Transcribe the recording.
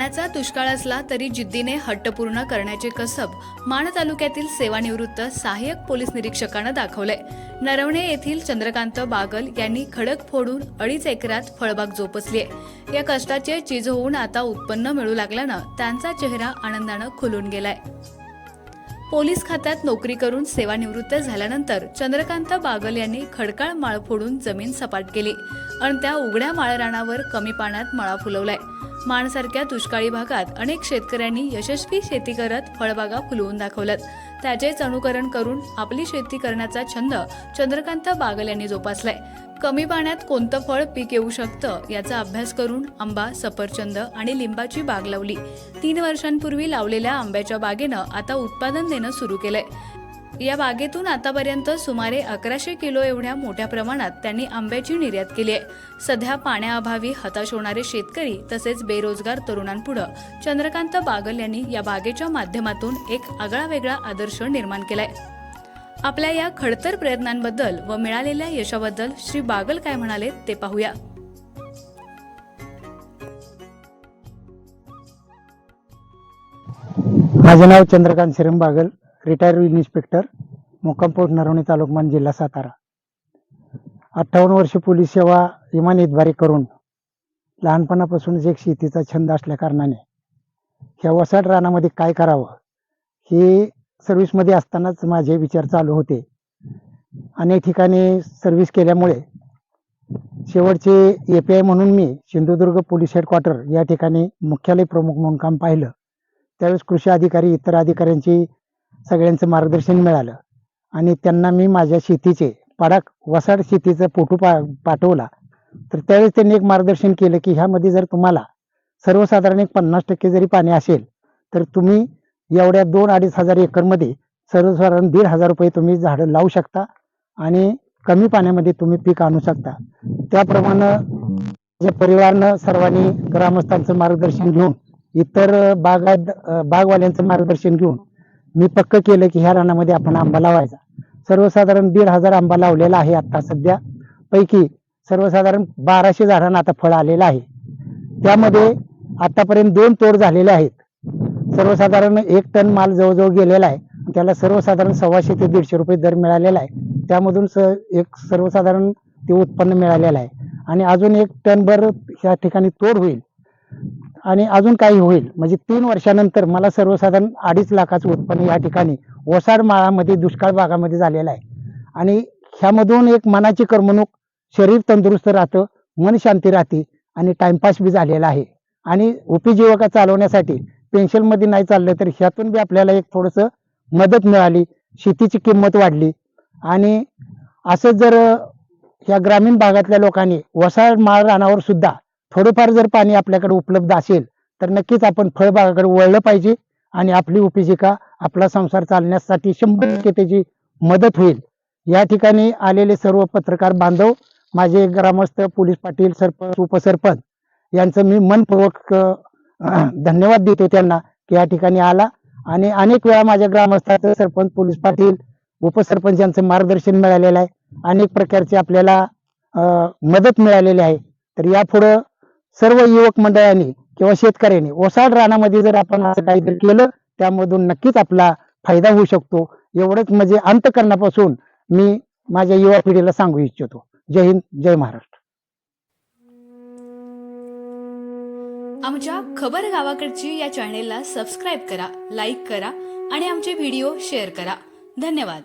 पाण्याचा दुष्काळ असला तरी जिद्दीने हट्ट पूर्ण करण्याचे कसब माण तालुक्यातील सेवानिवृत्त सहाय्यक पोलीस निरीक्षकानं दाखवले नरवणे येथील चंद्रकांत बागल यांनी खडक फोडून अडीच एकरात फळबाग जोपासली आहे या कष्टाचे चीज होऊन आता उत्पन्न मिळू लागल्यानं त्यांचा चेहरा आनंदानं खुलून गेलाय. पोलीस खात्यात नोकरी करून सेवानिवृत्त झाल्यानंतर चंद्रकांत बागल यांनी खडकाळ माळ फोडून जमीन सपाट केली. आणि त्या उघड्या माळरानावर कमी पाण्यात मळा फुलवलाय. माणसारख्या दुष्काळी भागात अनेक शेतकऱ्यांनी यशस्वी शेती करत फळबागा फुलवून दाखवल्यात. त्याचेच अनुकरण करून आपली शेती करण्याचा छंद चंद्रकांत बागल यांनी जोपासलाय. कमी पाण्यात कोणतं फळ पीक येऊ शकतं याचा अभ्यास करून आंबा सफरचंद आणि लिंबाची बाग लावली. तीन वर्षांपूर्वी लावलेल्या आंब्याच्या बागेनं आता उत्पादन देणं सुरू केलंय. या बागेतून आतापर्यंत सुमारे अकराशे किलो एवढ्या मोठ्या प्रमाणात त्यांनी आंब्याची निर्यात केली आहे. सध्या पाण्याअभावी हताश होणारे शेतकरी तसेच बेरोजगार तरुणांपुढं चंद्रकांत बागल यांनी या बागेच्या माध्यमातून एक आगळा वेगळा आदर्श निर्माण केलाय. आपल्या या खडतर प्रयत्नांबद्दल व मिळालेल्या यशाबद्दल श्री बागल काय म्हणाले ते पाहूया. माझं नाव चंद्रकांत श्रीम बागल. रिटायर इन्स्पेक्टर मुक्काम पोस्ट नरवणे तालुकमान जिल्हा सातारा. अठ्ठावन्न वर्ष पोलीस सेवा इमान इतबारी करून लहानपणापासूनच एक शेतीचा छंद असल्याकारणाने ह्या वसाड रानामध्ये काय करावं हे सर्व्हिसमध्ये असतानाच माझे विचार चालू होते. अनेक ठिकाणी सर्व्हिस केल्यामुळे शेवटचे ए पी आय म्हणून मी सिंधुदुर्ग पोलीस हेडक्वार्टर या ठिकाणी मुख्यालय प्रमुख म्हणून काम पाहिलं. त्यावेळेस कृषी अधिकारी इतर अधिकाऱ्यांची सगळ्यांचं मार्गदर्शन मिळालं. आणि त्यांना मी माझ्या शेतीचे पाडाक वसाड शेतीचा फोटो पा पाठवला. तर त्यावेळेस त्यांनी एक मार्गदर्शन केलं की ह्यामध्ये जर तुम्हाला सर्वसाधारण एक पन्नास टक्के जरी पाणी असेल तर तुम्ही एवढ्या दोन अडीच हजार एकरमध्ये सर्वसाधारण दीड हजार रुपये तुम्ही झाडं लावू शकता आणि कमी पाण्यामध्ये तुम्ही पीक आणू शकता. त्याप्रमाणे जे परिवारनं सर्वांनी ग्रामस्थांचं मार्गदर्शन घेऊन इतर बागा बागवाल्यांचं मार्गदर्शन घेऊन मी पक्क केलं की ह्या रानामध्ये आपण आंबा लावायचा. सर्वसाधारण दीड हजार आंबा लावलेला आहे आता सध्या. पैकी सर्वसाधारण बाराशे झाडांना आता फळ आलेलं आहे. त्यामध्ये आतापर्यंत दोन तोड झालेले आहेत. सर्वसाधारण एक टन माल जवळजवळ गेलेला आहे. त्याला सर्वसाधारण सव्वाशे ते दीडशे रुपये दर मिळालेला आहे. त्यामधून स एक सर्वसाधारण ते उत्पन्न मिळालेलं आहे. आणि अजून एक टनभर ह्या ठिकाणी तोड होईल. आणि अजून काही होईल. म्हणजे तीन वर्षानंतर मला सर्वसाधारण अडीच लाखाचं उत्पन्न या ठिकाणी ओसाड माळामध्ये दुष्काळ भागामध्ये झालेलं आहे. आणि ह्यामधून एक मनाची करमणूक शरीर तंदुरुस्त राहतं मन शांती राहते आणि टाइमपास बी झालेला आहे. आणि उपजीविका चालवण्यासाठी पेन्शनमध्ये नाही चाललं तर ह्यातून बी आपल्याला एक थोडंसं मदत मिळाली शेतीची किंमत वाढली. आणि असं जर ह्या ग्रामीण भागातल्या लोकांनी वसाळ माळ रानावर सुद्धा थोडंफार जर पाणी आपल्याकडे उपलब्ध असेल तर नक्कीच आपण फळबागाकडे वळलं पाहिजे आणि आपली उपजीविका आपला संसार चालण्यासाठी शंभर टक्के त्याची मदत होईल. या ठिकाणी आलेले सर्व पत्रकार बांधव माझे ग्रामस्थ पोलीस पाटील सरपंच उपसरपंच यांचं मी मनपूर्वक धन्यवाद देतो त्यांना की या ठिकाणी आला आणि अनेक वेळा माझ्या ग्रामस्थाचं सरपंच पोलीस पाटील उपसरपंच यांचं मार्गदर्शन मिळालेलं आहे. अनेक प्रकारची आपल्याला मदत मिळालेली आहे. तर यापुढं सर्व युवक मंडळांनी किंवा शेतकऱ्यांनी ओसाड रानामध्ये जर आपण असं काहीतरी केलं त्यामधून नक्कीच आपला फायदा होऊ शकतो. एवढंच म्हणजे अंतकरणापासून मी माझ्या युवा पिढीला सांगू इच्छितो. जय हिंद जय महाराष्ट्र. आमच्या खबर गावाकडची या चॅनेलला सबस्क्राईब करा लाईक करा आणि आमचे व्हिडिओ शेअर करा. धन्यवाद.